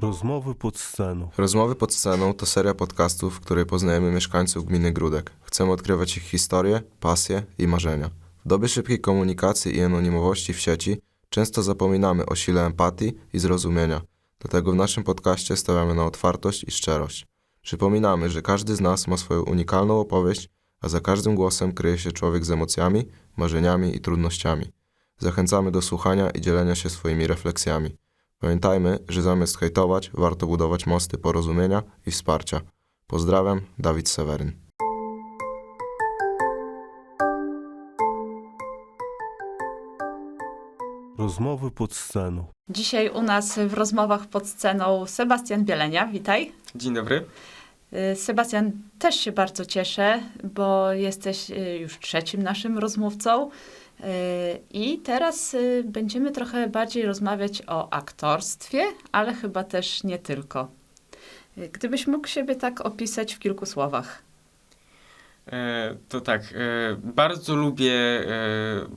Rozmowy pod sceną. Rozmowy pod sceną to seria podcastów, w której poznajemy mieszkańców gminy Grudek. Chcemy odkrywać ich historie, pasje i marzenia. W dobie szybkiej komunikacji i anonimowości w sieci często zapominamy o sile empatii i zrozumienia. Dlatego w naszym podcaście stawiamy na otwartość i szczerość. Przypominamy, że każdy z nas ma swoją unikalną opowieść, a za każdym głosem kryje się człowiek z emocjami, marzeniami i trudnościami. Zachęcamy do słuchania i dzielenia się swoimi refleksjami. Pamiętajmy, że zamiast hejtować, warto budować mosty porozumienia i wsparcia. Pozdrawiam, Dawid Seweryn. Rozmowy pod sceną. Dzisiaj u nas w rozmowach pod sceną Sebastian Bielenia. Witaj. Dzień dobry. Y, Sebastian, też się bardzo cieszę, bo jesteś y, już trzecim naszym rozmówcą. Y, I teraz y, będziemy trochę bardziej rozmawiać o aktorstwie, ale chyba też nie tylko. Y, Gdybyś mógł siebie tak opisać w kilku słowach. E, to tak, e, bardzo lubię e,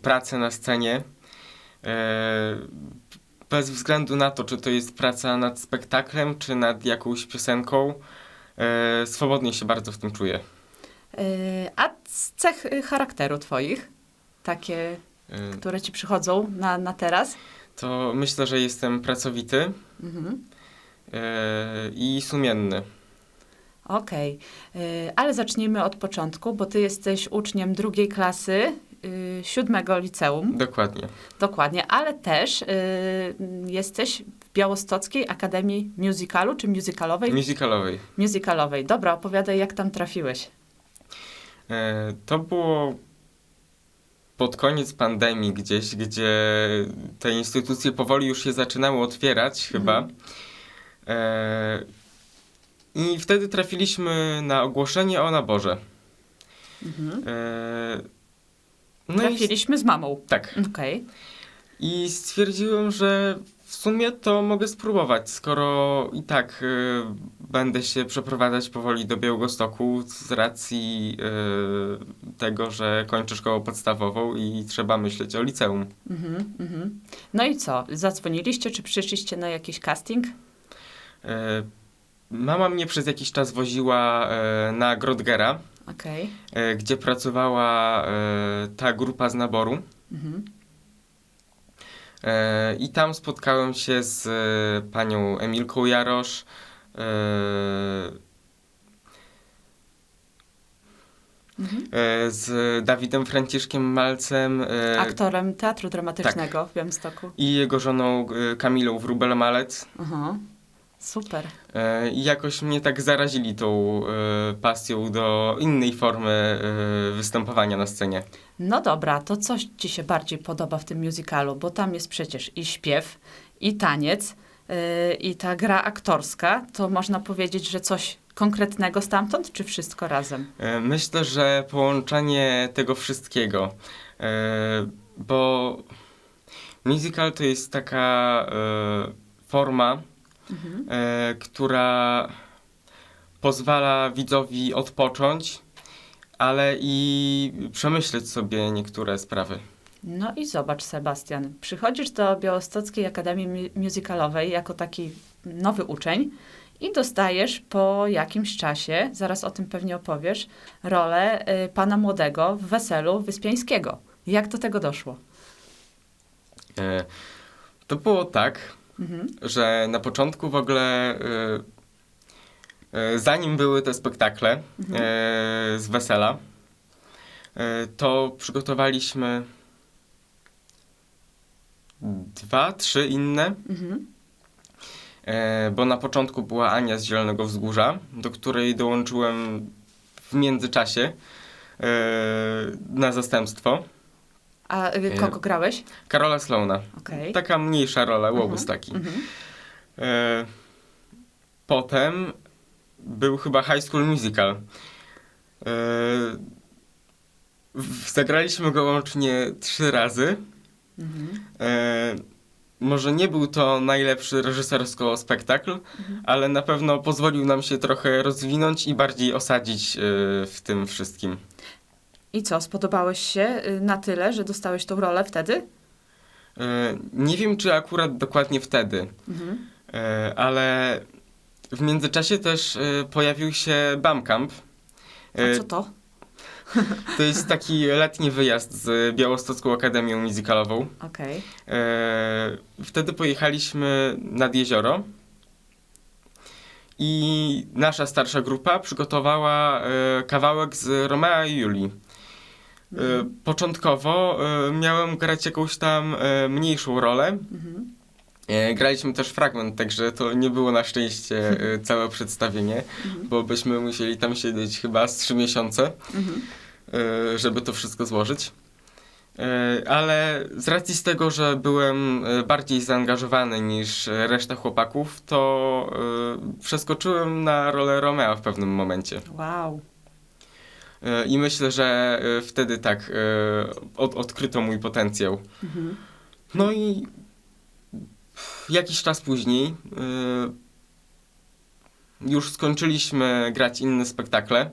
pracę na scenie. Bez względu na to, czy to jest praca nad spektaklem, czy nad jakąś piosenką, swobodnie się bardzo w tym czuję. A z cech charakteru twoich, takie, E, które ci przychodzą na, na teraz? to myślę, że jestem pracowity Mhm. e, i sumienny. Okej, Y, ale zacznijmy od początku, bo ty jesteś uczniem drugiej klasy y, siódmego liceum, Dokładnie. dokładnie, ale też y, jesteś w Białostockiej Akademii Musicalu, czy musicalowej? Musicalowej. musicalowej. Dobra, opowiadaj, jak tam trafiłeś. E, To było pod koniec pandemii gdzieś, gdzie te instytucje powoli już się zaczynały otwierać chyba. E, I wtedy trafiliśmy na ogłoszenie o naborze. Mhm. E, No i, Trafiliśmy z mamą. tak. Okej. I stwierdziłem, że w sumie to mogę spróbować, skoro i tak y, będę się przeprowadzać powoli do Białegostoku z racji y, tego, że kończę szkołę podstawową i trzeba myśleć o liceum. Mhm, mhm. No i co? Zadzwoniliście, czy przyszliście na jakiś casting? Y, mama mnie przez jakiś czas woziła y, na Grodgera, Okej. y, gdzie pracowała y, ta grupa z naboru. Mhm. E, I tam spotkałem się z e, panią Emilką Jarosz. e, Mhm. z Dawidem Franciszkiem Malcem Aktorem teatru dramatycznego w Białymstoku. i jego żoną Kamilą Wrubel-Malec. Aha. Super. E, I jakoś mnie tak zarazili tą e, pasją do innej formy e, występowania na scenie. No dobra, to coś ci się bardziej podoba w tym musicalu, bo tam jest przecież i śpiew, i taniec, i ta gra aktorska. To można powiedzieć, że coś konkretnego stamtąd, czy wszystko razem? E, Myślę, że połączenie tego wszystkiego, e, bo musical to jest taka e, forma, Mhm. która pozwala widzowi odpocząć, ale i przemyśleć sobie niektóre sprawy. No i zobacz, Sebastian, przychodzisz do Białostockiej Akademii Mu- Musicalowej jako taki nowy uczeń i dostajesz po jakimś czasie, zaraz o tym pewnie opowiesz, rolę y, pana młodego w weselu Wyspiańskiego. Jak do tego doszło? E, To było tak, Mhm. że na początku w ogóle, e, e, zanim były te spektakle e, z wesela, to przygotowaliśmy dwa, trzy inne, Mhm. bo na początku była Ania z Zielonego Wzgórza, do której dołączyłem w międzyczasie na zastępstwo. A y, E, kogo grałeś? Karola Sloana. Okej. Taka mniejsza rola, łobuz taki. Mhm. E, potem był chyba High School Musical. E, w- zagraliśmy go łącznie trzy razy. Mhm. E, może nie był to najlepszy reżysersko spektakl, Mhm. ale na pewno pozwolił nam się trochę rozwinąć i bardziej osadzić e, w tym wszystkim. I co, spodobałeś się y, na tyle, że dostałeś tą rolę wtedy? E, nie wiem, czy akurat dokładnie wtedy. Mhm. E, ale w międzyczasie też e, pojawił się Bamcamp. E, A co to? To jest taki letni wyjazd z Białostocką Akademią Musicalową. Okej. E, wtedy pojechaliśmy nad jezioro i nasza starsza grupa przygotowała kawałek z Romea i Julii. E, początkowo e, miałem grać jakąś tam e, mniejszą rolę. Mhm. Graliśmy też fragment, także to nie było na szczęście całe przedstawienie, Mhm. bo byśmy musieli tam siedzieć chyba z trzy miesiące Mhm. żeby to wszystko złożyć. Ale z racji z tego, że byłem bardziej zaangażowany niż reszta chłopaków, to przeskoczyłem na rolę Romea w pewnym momencie. Wow. E, I myślę, że e, wtedy tak e, od, odkryto mój potencjał. Mhm. No i jakiś czas później już skończyliśmy grać inne spektakle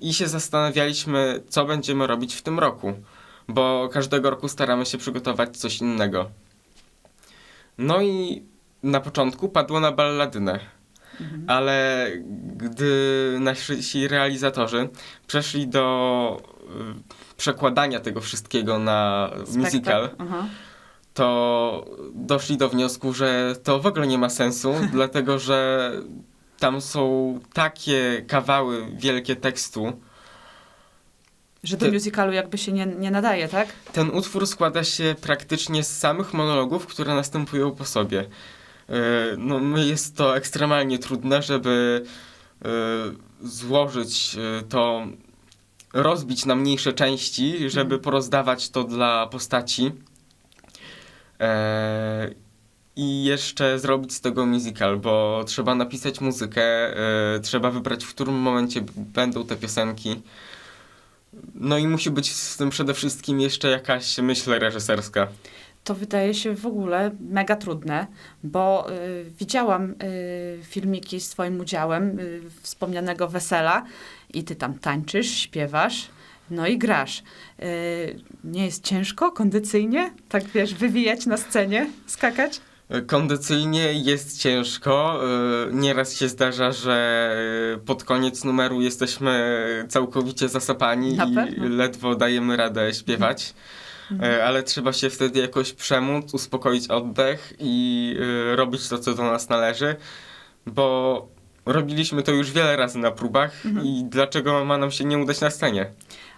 i się zastanawialiśmy, co będziemy robić w tym roku, bo każdego roku staramy się przygotować coś innego. No i na początku padło na balladynę. Mhm. Ale gdy nasi realizatorzy przeszli do y, przekładania tego wszystkiego na musical, Spektak- Aha. to doszli do wniosku, że to w ogóle nie ma sensu, dlatego że tam są takie kawały wielkie tekstu. Że do Ty- musicalu jakby się nie, nie nadaje, tak? Ten utwór składa się praktycznie z samych monologów, które następują po sobie. E, No, my jest to ekstremalnie trudne, żeby e, złożyć e, to, rozbić na mniejsze części, żeby Mhm. porozdawać to dla postaci. I jeszcze zrobić z tego musical, bo trzeba napisać muzykę, trzeba wybrać, w którym momencie będą te piosenki. No i musi być z tym przede wszystkim jeszcze jakaś myśl reżyserska. To wydaje się w ogóle mega trudne, bo y, widziałam y, filmiki z Twoim udziałem y, wspomnianego wesela i Ty tam tańczysz, śpiewasz, no i grasz. Y, nie jest ciężko kondycyjnie, tak wiesz, wywijać na scenie, skakać? E, Kondycyjnie jest ciężko. e, Nieraz się zdarza, że e, pod koniec numeru jesteśmy całkowicie zasapani Na i ledwo dajemy radę śpiewać. Mhm. E, Ale trzeba się wtedy jakoś przemóc, uspokoić oddech i e, robić to, co do nas należy, bo robiliśmy to już wiele razy na próbach Mhm. i dlaczego ma nam się nie udać na scenie?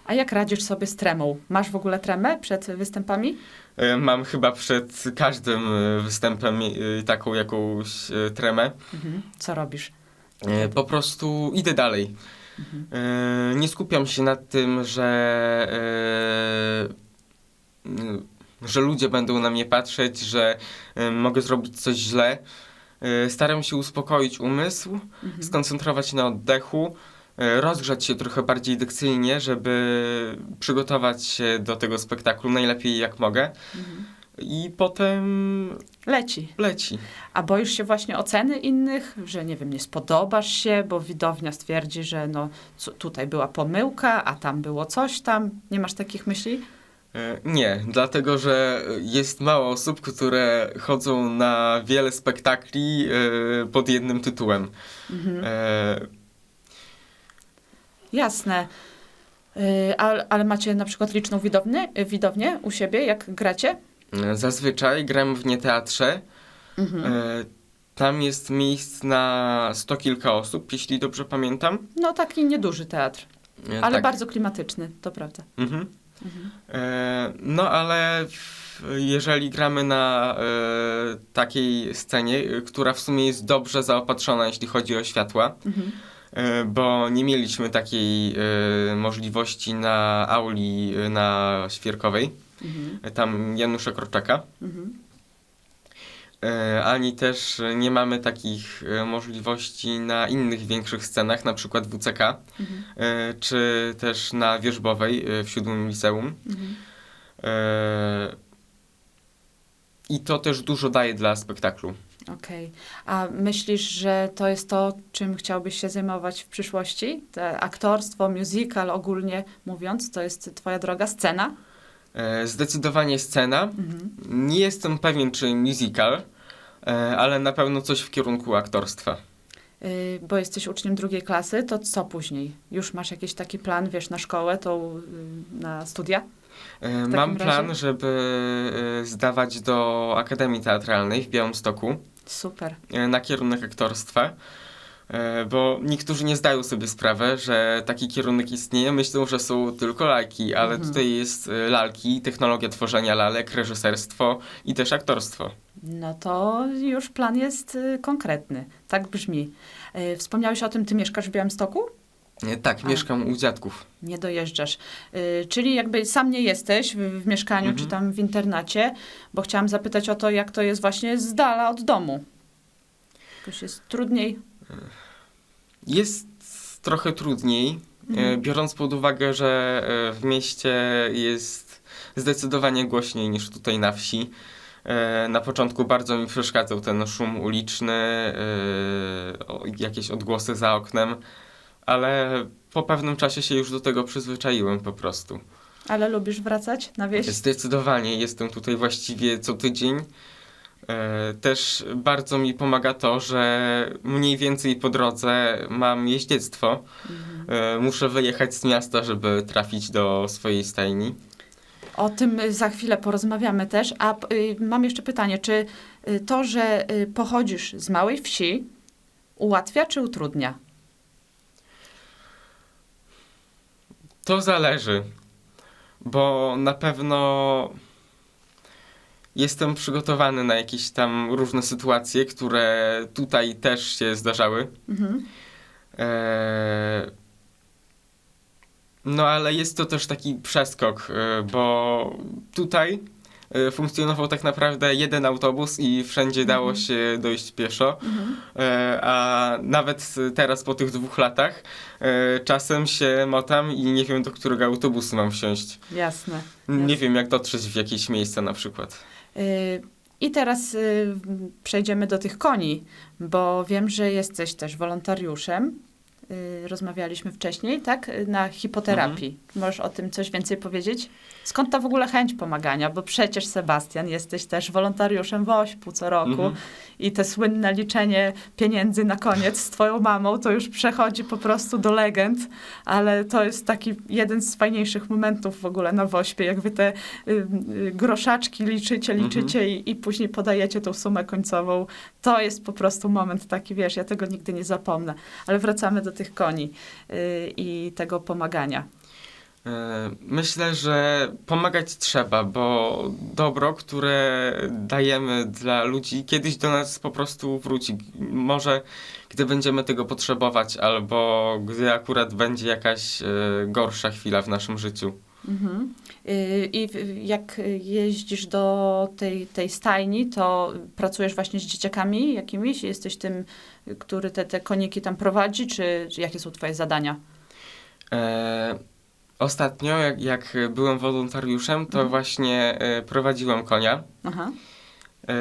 A jak radzisz sobie z tremą? Masz w ogóle tremę przed występami? E, Mam chyba przed każdym występem taką jakąś tremę. Mhm. Co robisz? Po prostu idę dalej. Mhm. Nie skupiam się nad tym, że, że ludzie będą na mnie patrzeć, że e, mogę zrobić coś źle. E, Staram się uspokoić umysł, Mhm. skoncentrować się na oddechu, rozgrzać się trochę bardziej dykcyjnie, żeby przygotować się do tego spektaklu najlepiej jak mogę. Mhm. I potem Leci. leci. A boisz się właśnie oceny innych, że nie wiem, nie spodobasz się, bo widownia stwierdzi, że no tutaj była pomyłka, a tam było coś tam. Nie masz takich myśli? E, Nie, dlatego że jest mało osób, które chodzą na wiele spektakli e, pod jednym tytułem. Mhm. E, Jasne. Y, ale, ale macie na przykład liczną widownię, widownię u siebie, jak gracie? Zazwyczaj gram w nieteatrze. Mhm. E, Tam jest miejsc na sto kilka osób, jeśli dobrze pamiętam. No taki nieduży teatr, E, ale tak. bardzo klimatyczny, to prawda. Mhm. Mhm. E, No ale jeżeli gramy na e, takiej scenie, która w sumie jest dobrze zaopatrzona, jeśli chodzi o światła, Mhm. E, bo nie mieliśmy takiej możliwości na auli na Świerkowej, Mhm. tam Janusza Korczaka, Mhm. E, ani też nie mamy takich e, możliwości na innych większych scenach, na przykład WCK, Mhm. e, czy też na Wierzbowej w siódmym liceum. Mhm. I to też dużo daje dla spektaklu. Okej. A myślisz, że to jest to, czym chciałbyś się zajmować w przyszłości? Te aktorstwo, musical ogólnie mówiąc, to jest twoja droga, scena? Zdecydowanie scena. Mhm. Nie jestem pewien, czy musical, ale na pewno coś w kierunku aktorstwa. Y, Bo jesteś uczniem drugiej klasy, to co później? Już masz jakiś taki plan, wiesz, na szkołę, tą, y, na studia? E, Mam razie? plan, żeby e, zdawać do Akademii Teatralnej w Białymstoku Super. e, na kierunek aktorstwa. E, Bo niektórzy nie zdają sobie sprawy, że taki kierunek istnieje. Myślą, że są tylko lalki, ale Mhm. tutaj jest e, lalki, technologia tworzenia lalek, reżyserstwo i też aktorstwo. No to już plan jest y, konkretny. Tak brzmi. Y, Wspomniałeś o tym, ty mieszkasz w Białymstoku? E, Tak, A. mieszkam u dziadków. Nie dojeżdżasz. Y, Czyli jakby sam nie jesteś w, w mieszkaniu Mhm. czy tam w internacie, bo chciałam zapytać o to, jak to jest właśnie z dala od domu. Jakoś jest trudniej. Jest trochę trudniej, e, Mhm. biorąc pod uwagę, że e, w mieście jest zdecydowanie głośniej niż tutaj na wsi. E, Na początku bardzo mi przeszkadzał ten szum uliczny, e, jakieś odgłosy za oknem, ale po pewnym czasie się już do tego przyzwyczaiłem po prostu. Ale lubisz wracać na wieś? Zdecydowanie jestem tutaj właściwie co tydzień. E, Też bardzo mi pomaga to, że mniej więcej po drodze mam jeździectwo. Mhm. Muszę wyjechać z miasta, żeby trafić do swojej stajni. O tym y, za chwilę porozmawiamy też. A y, mam jeszcze pytanie, czy y, to, że pochodzisz z małej wsi, ułatwia czy utrudnia? To zależy, bo na pewno jestem przygotowany na jakieś tam różne sytuacje, które tutaj też się zdarzały. Mhm. Eee, No ale jest to też taki przeskok, e, bo tutaj e, funkcjonował tak naprawdę jeden autobus i wszędzie dało Mhm. się dojść pieszo. Mhm. E, A nawet teraz po tych dwóch latach czasem się motam i nie wiem do którego autobusu mam wsiąść. Jasne. Nie Jasne. wiem jak dotrzeć w jakieś miejsce na przykład. Y, I teraz y, przejdziemy do tych koni, bo wiem, że jesteś też wolontariuszem. Y, Rozmawialiśmy wcześniej, tak? Na hipoterapii. Możesz o tym coś więcej powiedzieć? Skąd ta w ogóle chęć pomagania? Bo przecież, Sebastian, jesteś też wolontariuszem w OŚP co roku Mhm. i te słynne liczenie pieniędzy na koniec z twoją mamą to już przechodzi po prostu do legend, ale to jest taki jeden z fajniejszych momentów w ogóle na WOŚPie, jak wy te y, y, groszaczki liczycie, Mhm. liczycie i, i później podajecie tą sumę końcową. To jest po prostu moment taki, wiesz, ja tego nigdy nie zapomnę. Ale wracamy do tych koni y, i tego pomagania. E, Myślę, że pomagać trzeba, bo dobro, które dajemy dla ludzi, kiedyś do nas po prostu wróci. Może gdy będziemy tego potrzebować, albo gdy akurat będzie jakaś e, gorsza chwila w naszym życiu. Mhm. Y, I jak jeździsz do tej, tej stajni, to pracujesz właśnie z dzieciakami jakimiś? Jesteś tym, który te, te koniki tam prowadzi, czy, czy jakie są twoje zadania? E, Ostatnio, jak, jak byłem wolontariuszem, to Mhm. właśnie e, prowadziłem konia. Aha. E,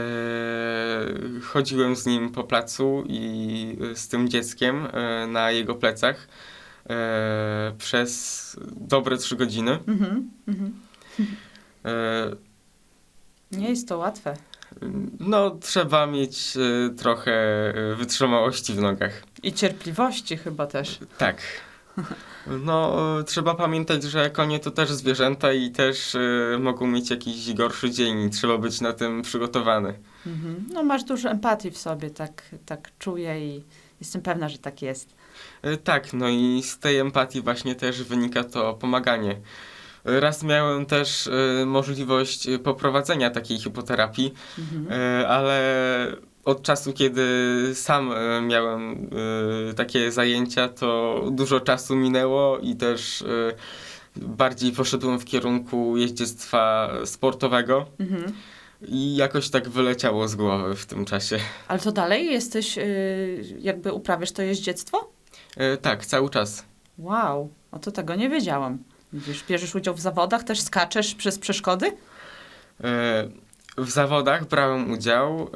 chodziłem z nim po placu i e, z tym dzieckiem e, na jego plecach e, przez dobre trzy godziny. Mhm. Mhm. E, Nie jest to łatwe. no, trzeba mieć e, trochę e, wytrzymałości w nogach. I cierpliwości chyba też. Tak. No, trzeba pamiętać, że konie to też zwierzęta i też e, mogą mieć jakiś gorszy dzień i trzeba być na tym przygotowany. Mhm. No masz dużo empatii w sobie, tak, tak czuję i jestem pewna, że tak jest. E, Tak, no i z tej empatii właśnie też wynika to pomaganie. Raz miałem też e, możliwość e, poprowadzenia takiej hipoterapii, Mhm. ale od czasu, kiedy sam miałem takie zajęcia, to dużo czasu minęło i też bardziej poszedłem w kierunku jeździectwa sportowego Mhm. i jakoś tak wyleciało z głowy w tym czasie. Ale to dalej jesteś, jakby uprawiasz to jeździectwo? E, Tak, cały czas. Wow, o to tego nie wiedziałam. Widzisz, bierzesz udział w zawodach, też skaczesz przez przeszkody? E, W zawodach brałem udział e,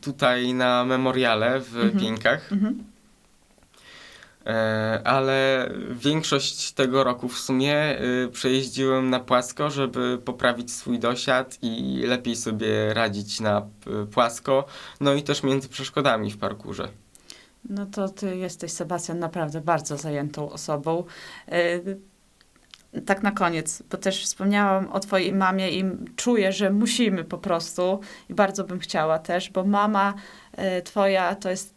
tutaj na memoriale w Mhm. Pieńkach. Mhm. E, ale większość tego roku w sumie y, przejeździłem na płasko, żeby poprawić swój dosiad i lepiej sobie radzić na y, płasko, no i też między przeszkodami w parkurze. No to ty jesteś, Sebastian, naprawdę bardzo zajętą osobą. Yy, Tak na koniec, bo też wspomniałam o twojej mamie i czuję, że musimy po prostu i bardzo bym chciała też, bo mama yy, twoja to jest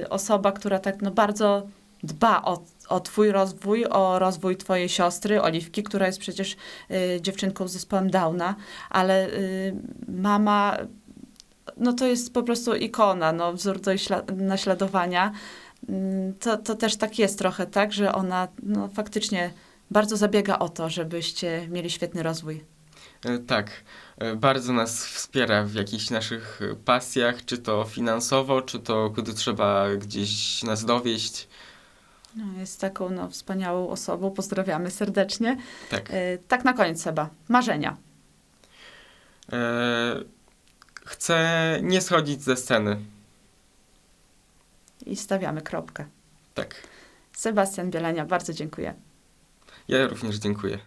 yy, osoba, która tak no bardzo dba o, o twój rozwój, o rozwój twojej siostry, Oliwki, która jest przecież dziewczynką z zespołem Downa, ale mama no to jest po prostu ikona, no, wzór do śla- naśladowania. Mm, To, to też tak jest trochę, tak, że ona no, faktycznie bardzo zabiega o to, żebyście mieli świetny rozwój. E, Tak, e, bardzo nas wspiera w jakichś naszych e, pasjach, czy to finansowo, czy to gdy trzeba gdzieś nas dowieść. No, jest taką no, wspaniałą osobą, pozdrawiamy serdecznie. Tak. Tak na koniec, Seba, marzenia. E, Chcę nie schodzić ze sceny. I stawiamy kropkę. Tak. Sebastian Bielenia, bardzo dziękuję. Ja również dziękuję.